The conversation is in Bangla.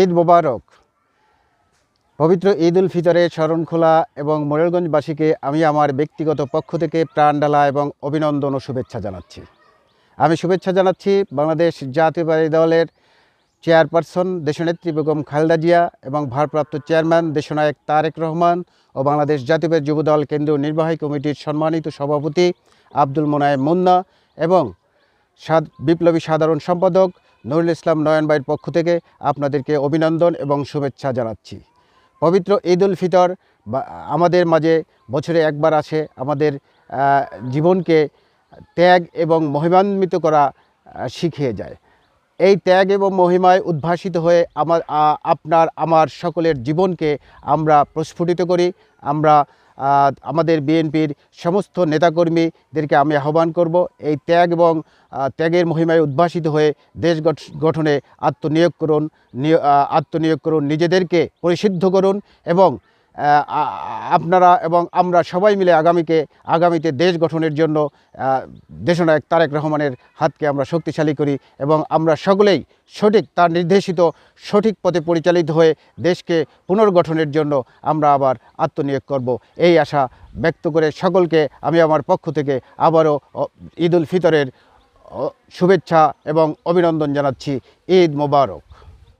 ঈদ মোবারক। পবিত্র ঈদ উল ফিতরের শরণখোলা এবং মোরেলগঞ্জবাসীকে আমি আমার ব্যক্তিগত পক্ষ থেকে প্রাণডালা এবং অভিনন্দন ও শুভেচ্ছা জানাচ্ছি। আমি শুভেচ্ছা জানাচ্ছি বাংলাদেশ জাতীয়বাদী দলের চেয়ারপারসন, দেশনেত্রী বেগম খালেদা জিয়া এবং ভারপ্রাপ্ত চেয়ারম্যান, দেশনায়ক তারেক রহমান ও বাংলাদেশ জাতীয়বাদী যুবদল কেন্দ্রীয় নির্বাহী কমিটির সম্মানিত সভাপতি আব্দুল মোনায়েম মুন্না এবং বিপ্লবী সাধারণ সম্পাদক নুরুল ইসলাম নয়ন ভাইয়ের পক্ষ থেকে আপনাদেরকে অভিনন্দন এবং শুভেচ্ছা জানাচ্ছি। পবিত্র ঈদ উল ফিতর আমাদের মাঝে বছরে একবার আসে আমাদের জীবনকে ত্যাগ এবং মহিমান্বিত করা শিখিয়ে যায়। এই ত্যাগ এবং মহিমায় উদ্ভাসিত হয়ে আমার আপনার, আমার সকলের জীবনকে আমরা প্রস্ফুটিত করি। আমরা আমাদের বিএনপির সমস্ত নেতাকর্মীদেরকে আমি আহ্বান করব, এই ত্যাগ এবং ত্যাগের মহিমায় উদ্ভাসিত হয়ে দেশ গঠ- গঠনে আত্মনিয়োগ করুন, নিয়- আত্মনিয়োগ করুন, নিজেদেরকে পরিশুদ্ধ করুন এবং আপনারা এবং আমরা সবাই মিলে আগামীকে, আগামীতে দেশ গঠনের জন্য দেশনায়ক তারেক রহমানের হাতকে আমরা শক্তিশালী করি এবং আমরা সকলেই সঠিক, তার নির্দেশিত সঠিক পথে পরিচালিত হয়ে দেশকে পুনর্গঠনের জন্য আমরা আবার আত্মনিয়োগ করব। এই আশা ব্যক্ত করে সকলকে আমি আমার পক্ষ থেকে আবারও ঈদ উল ফিতরের শুভেচ্ছা এবং অভিনন্দন জানাচ্ছি। ঈদ মোবারক।